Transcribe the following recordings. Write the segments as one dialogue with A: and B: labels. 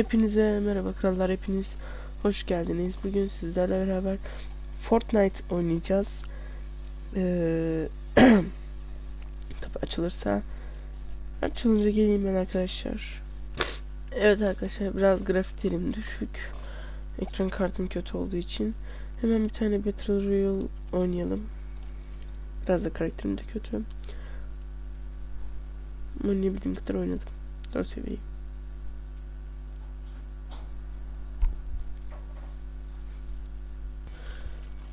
A: Hepinize merhaba krallar hepiniz hoş geldiniz. Bugün sizlerle beraber Fortnite oynayacağız. Ee, tabi açılırsa açılınca geleyim ben arkadaşlar. Evet arkadaşlar biraz grafiklerim düşük. Ekran kartım kötü olduğu için hemen bir tane Battle Royale oynayalım. Biraz da karakterim de kötü. Oynayabildiğim kadar oynadım. 4 seviyeyim.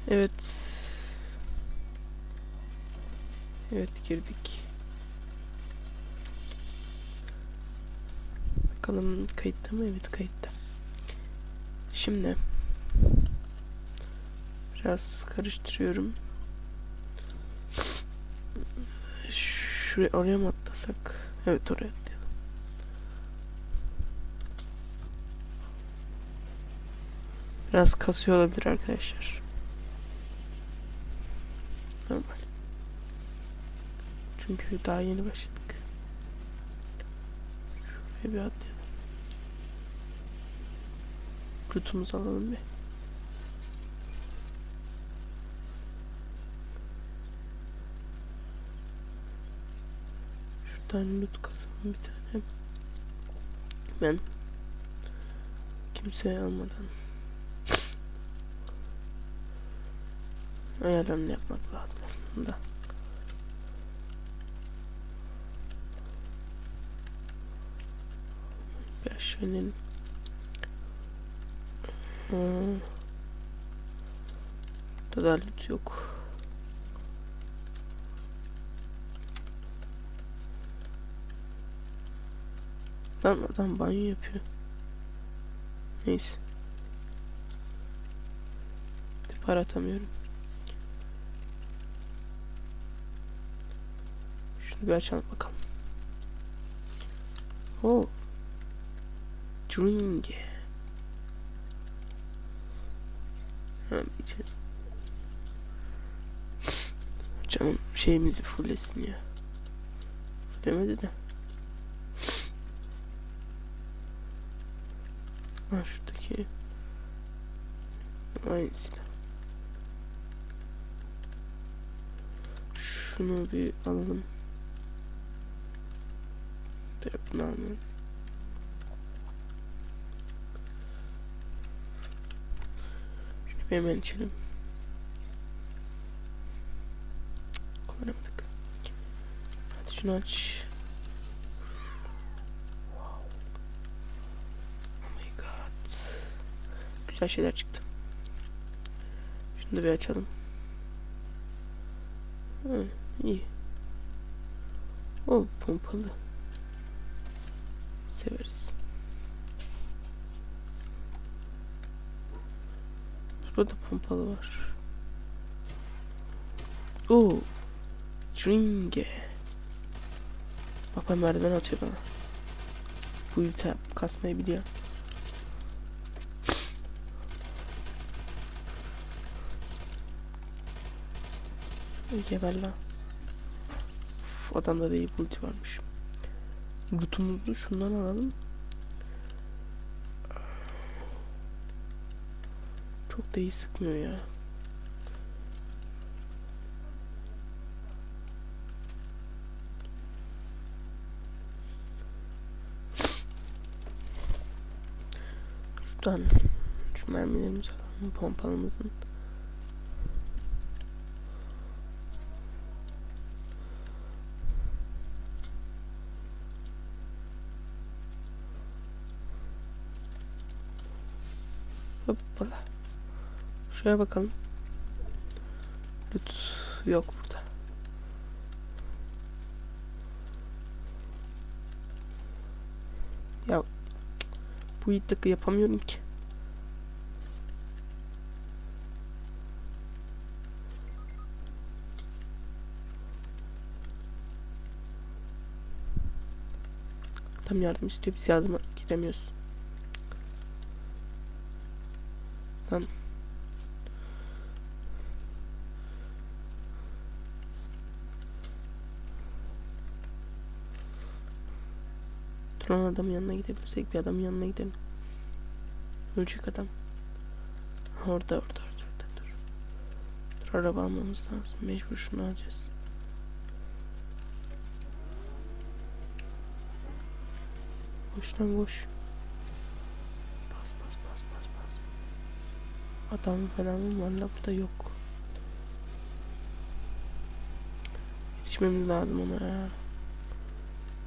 A: Evet. Evet girdik. Bakalım kayıtta mı? Evet kayıtta. Şimdi biraz karıştırıyorum. Şuraya oraya mı atlasak? Evet oraya atlayalım. Biraz kasıyor olabilir arkadaşlar. Çünkü daha yeni başladık. Şuraya bir atlayalım. Rutumuzu alalım bir. Şuradan loot kasalım bir tane. Ben kimseye almadan ayarlarını yapmak lazım aslında. İnelim. Hmm. Loot yok. Lan adam banyo yapıyor. Neyse. Depar atamıyorum. Şunu bir açalım bakalım. Oh. İçelim. Canım şeyimizi fullesin ya. Fullemedi de. Ha şuradaki. Aynı silah. Şunu bir alalım. Bunu almayalım. Bir hemen içelim. Kullanamadık. Hadi şunu aç. Wow. Oh my god. Güzel şeyler çıktı. Şunu da bir açalım. Hı, iyi. O pompalı. Severiz. Burada pompalı var. Oo. Dringe. Bak ben merdiven atıyor bana. Bu iltihap kasmayı biliyor. Geber lan. Uf, adamda da iyi ulti varmış. Lootumuzdu şundan alalım. Çok da iyi sıkmıyor ya. Şuradan şu mermilerimizi alalım pompalımızın. Hoppala. Şuraya bakalım. Loot yok burada. Ya bu iddia yapamıyorum ki. Adam yardım istiyor biz yardıma gidemiyoruz. Lan. Dur lan adamın yanına gidebilirsek bir adamın yanına gidelim. Ölecek adam. Orada orada orada orada dur. Dur araba almamız lazım. Mecbur şunu alacağız. Koş lan koş. Bas bas bas bas bas. Adam falan mı var la burada yok. Yetişmemiz lazım ona ya.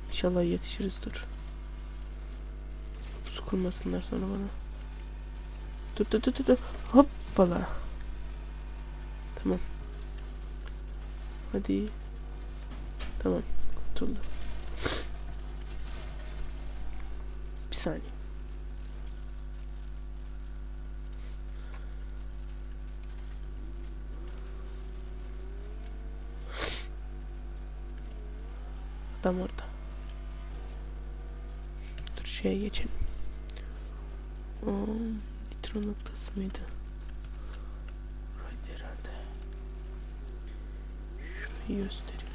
A: İnşallah yetişiriz dur. Su kurmasınlar sonra bana. Dur dur dur dur. Hoppala. Tamam. Hadi. Tamam. Kurtuldu. Bir saniye. Adam orada. Dur şeye geçelim. Nitro noktası mıydı? Right herhalde. Şurayı göstereyim.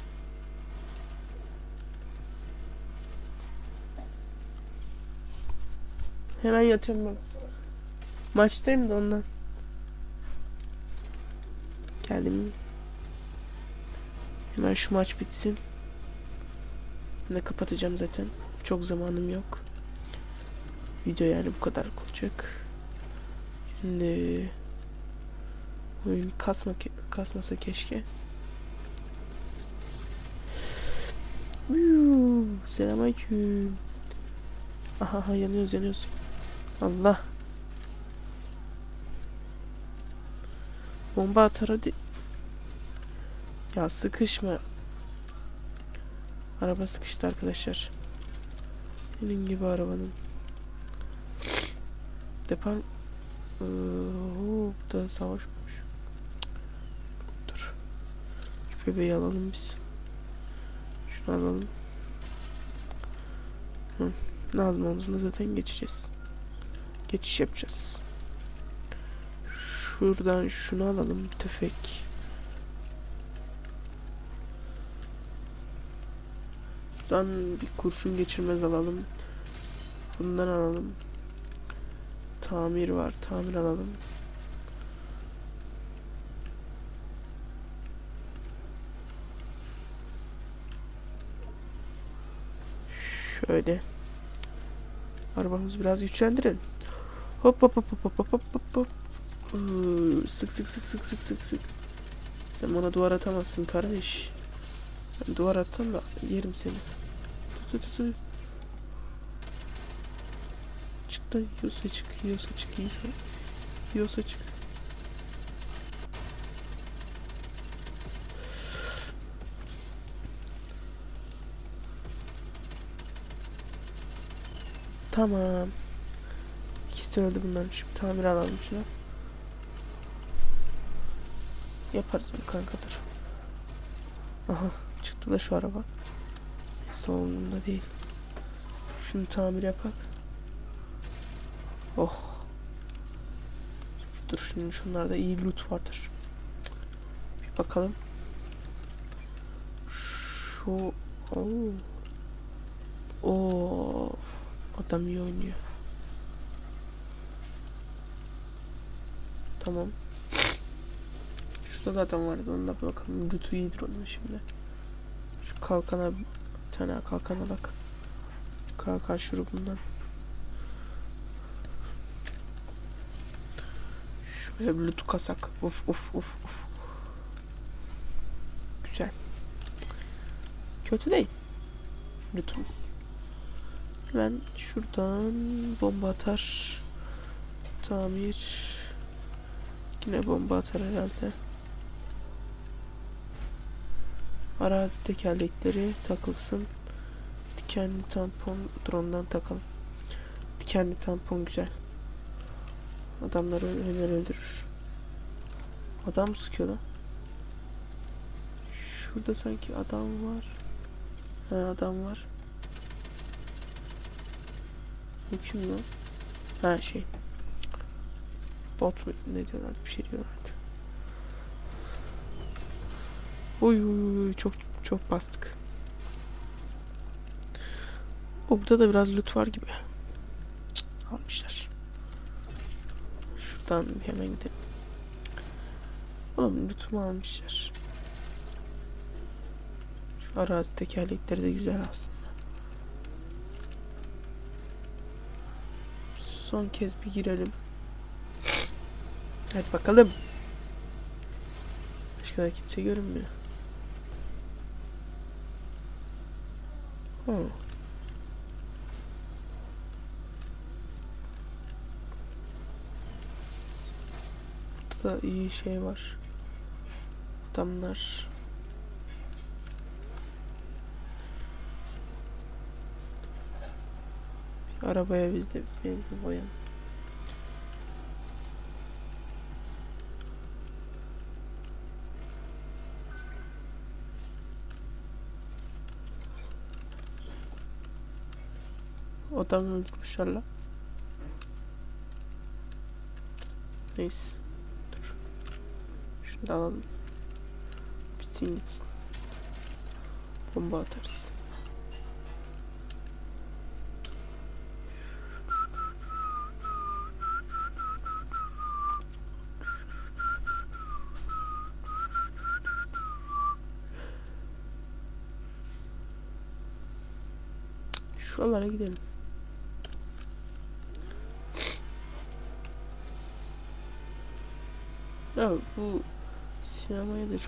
A: Hemen yatıyorum ben. Maçtayım da ondan. Geldim. Hemen şu maç bitsin. Ben de kapatacağım zaten. Çok zamanım yok. Video yani bu kadar olacak. Şimdi oyun kasma kasmasa keşke. Selamünaleyküm. Aha aha yanıyoruz yanıyoruz. Allah. Bomba atar hadi. Ya sıkışma. Araba sıkıştı arkadaşlar. Senin gibi arabanın. Depan... Ee, oo, bu da savaş olmuş. Dur. Şu bebeği alalım biz. Şunu alalım. Hı. Lazım olduğunda zaten geçeceğiz. Geçiş yapacağız. Şuradan şunu alalım. Tüfek. Buradan bir kurşun geçirmez alalım. Bundan alalım. Tamir var. Tamir alalım. Şöyle. Arabamızı biraz güçlendirelim. Hop hop hop hop hop hop hop hop. Sık sık sık sık sık sık sık. Sen bana duvar atamazsın kardeş. Ben duvar atsam da yerim seni. Tut tut tut. Da yiyorsa çık, yiyorsa çık, yiyorsa, yiyorsa çık. Tamam. İkisi de öldü bunların. Şimdi tamir alalım şuna. Yaparız onu kanka dur. Aha çıktı da şu araba. Neyse umurumda değil. Şunu tamir yapak. Oh. Dur şimdi şunlarda iyi loot vardır. Bir bakalım. Şu Oo. Oo. Adam iyi oynuyor. Tamam. Şurada da adam vardı. Onunla bir bakalım. Loot'u iyidir onun şimdi. Şu kalkana bir tane kalkana bak. Kalkan şurubundan. Şöyle bir loot kasak. Of of of of. Güzel. Kötü değil. Lootum. Hemen şuradan bomba atar. Tamir. Yine bomba atar herhalde. Arazi tekerlekleri takılsın. Dikenli tampon drone'dan takalım. Dikenli tampon güzel. Adamları öler öldürür. Adam sıkıyor lan. Şurada sanki adam var. Ha adam var. Bu kim lan? Ha şey. Bot mu ne diyorlar bir şey diyorlardı. Uy uy uy çok çok bastık. O burada da biraz loot var gibi. Cık, almışlar. Şuradan bir hemen gidelim. Oğlum lütumu almışlar. Şu arazi tekerlekleri de güzel aslında. Son kez bir girelim. Hadi bakalım. Başka da kimse görünmüyor. Oh. Da iyi şey var. Adamlar. Bir arabaya biz de benzin koyalım. Adamı öldürmüşler lan. Neyse. Bitsin gitsin. Bomba atarız.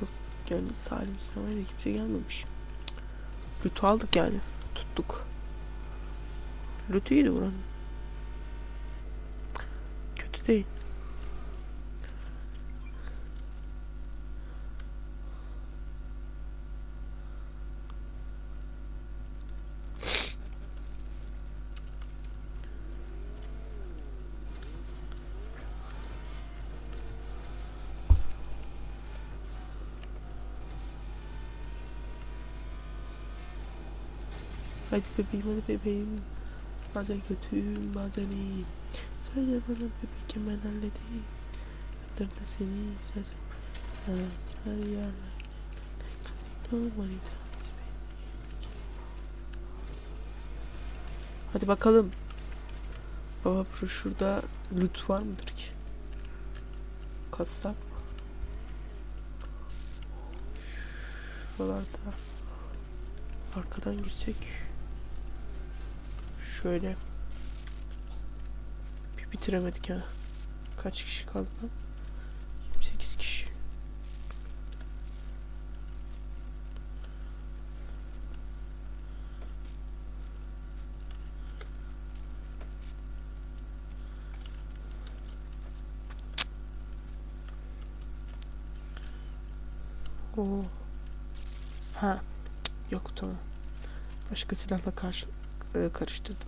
A: Çok yani Salim sinemaya da kimse gelmemiş. Lütü aldık yani. Tuttuk. Lütü iyiydi buranın. Kötü değil. Hadi bebeğim hadi bebeğim. Bazen kötüyüm bazen iyiyim. Söyle bana bebeğim ben halledeyim. Yatırdı seni güzel sen. Her yerlerde. Me. Hadi bakalım. Baba şurada loot var mıdır ki? Kassak mı? Şuralarda arkadan girsek şöyle bir bitiremedik ha. Kaç kişi kaldı lan? 28 kişi. Oo. Ha. Yok tamam. Başka silahla karşı, e, karıştırdım.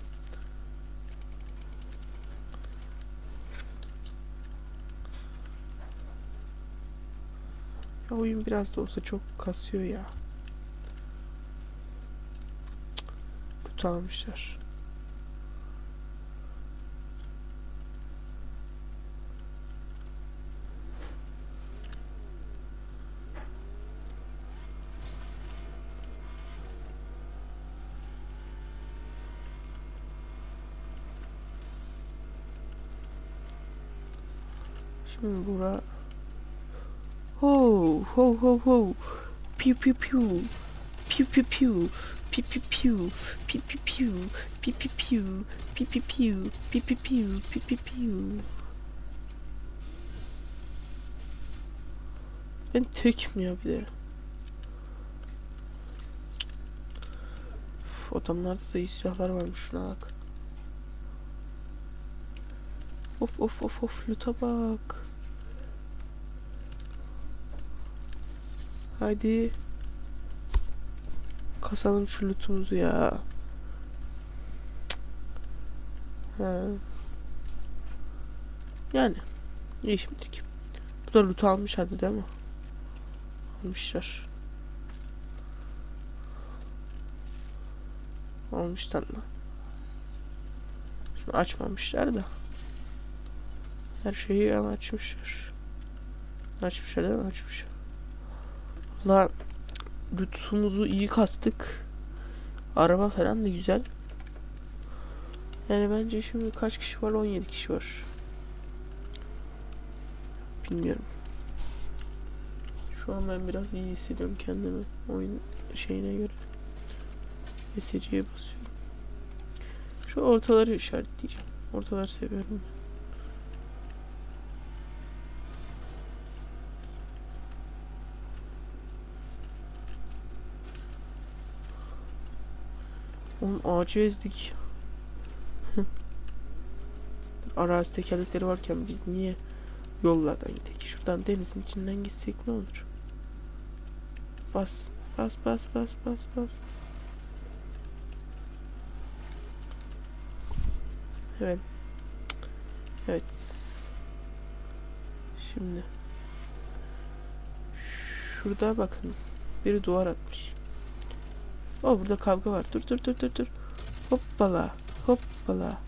A: Ya oyun biraz da olsa çok kasıyor ya. Kötü almışlar. Şimdi bura Ho ho ho ho. Piu piu piu Piu piu piu Piu piu piu Piu piu piu Piu piu piu Piu piu piu Piu piu piu Piu piu piu Ben tekim ya bir de. Adamlarda da iyi silahlar varmış şuna bak. Of of of of. Luta bak. Hadi. Kasalım şu lootumuzu ya. Ha. Yani. iyi şimdilik. Bu da loot almışlardı değil mi? Almışlar. Almışlar lan. Şimdi açmamışlar da. Her şeyi açmışlar. Açmışlar değil mi? Açmışlar. Valla lütfumuzu iyi kastık. Araba falan da güzel. Yani bence şimdi kaç kişi var? 17 kişi var. Bilmiyorum. Şu an ben biraz iyi hissediyorum kendimi. Oyun şeyine göre. SC'ye basıyorum. Şu ortaları işaretleyeceğim. Ortaları seviyorum ben. Oğlum ağacı ezdik. Arazi tekerlekleri varken biz niye yollardan gidelim? Şuradan denizin içinden gitsek ne olur? Bas. Bas bas bas bas bas. Evet. Evet. Şimdi. Şurada bakın. Biri duvar atmış. O burada kavga var. Dur dur dur dur dur. Hoppala. Hoppala.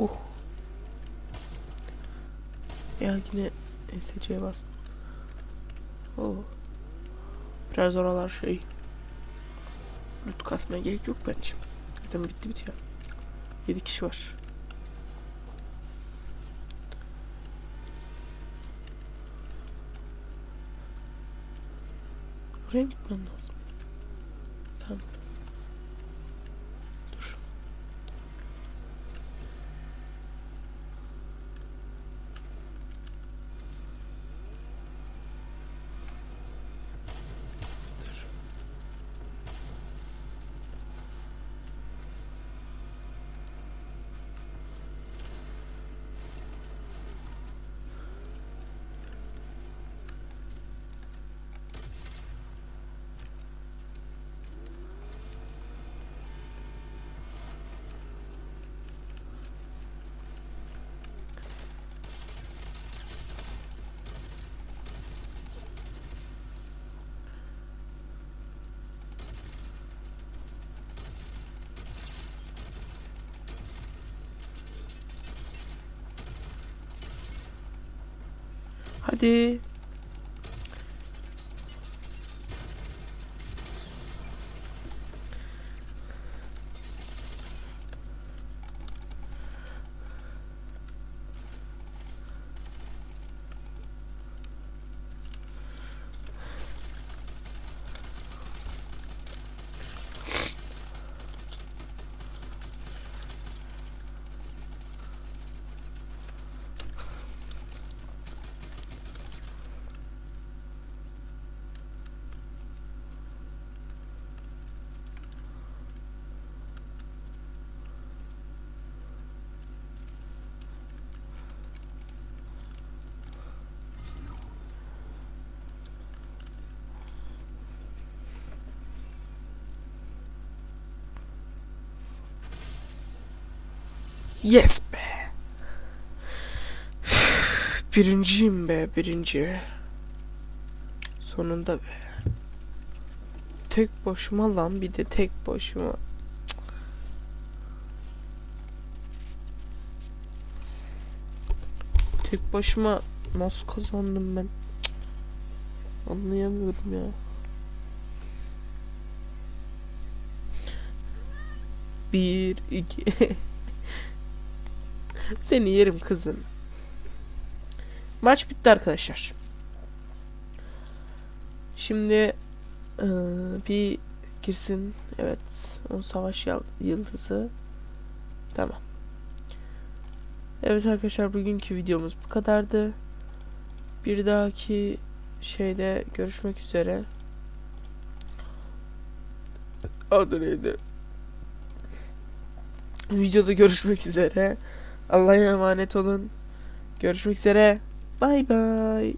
A: Uh. Ya yine SC'ye bastım. Oh. Biraz oralar şey. Loot kasmaya gerek yok bence. Zaten bitti bitiyor. 7 kişi var. Mı gitmem lazım? Hadi. Yes be. Birinciyim be birinci. Sonunda be. Tek başıma lan bir de tek başıma. Tek başıma nasıl kazandım ben? Anlayamıyorum ya. Bir, iki. Seni yerim kızım. Maç bitti arkadaşlar. Şimdi eee, bir girsin. Evet. O savaş yıldızı. Tamam. Evet arkadaşlar bugünkü videomuz bu kadardı. Bir dahaki şeyde görüşmek üzere. Adı neydi? Videoda görüşmek üzere. Allah'a emanet olun. Görüşmek üzere. Bay bay.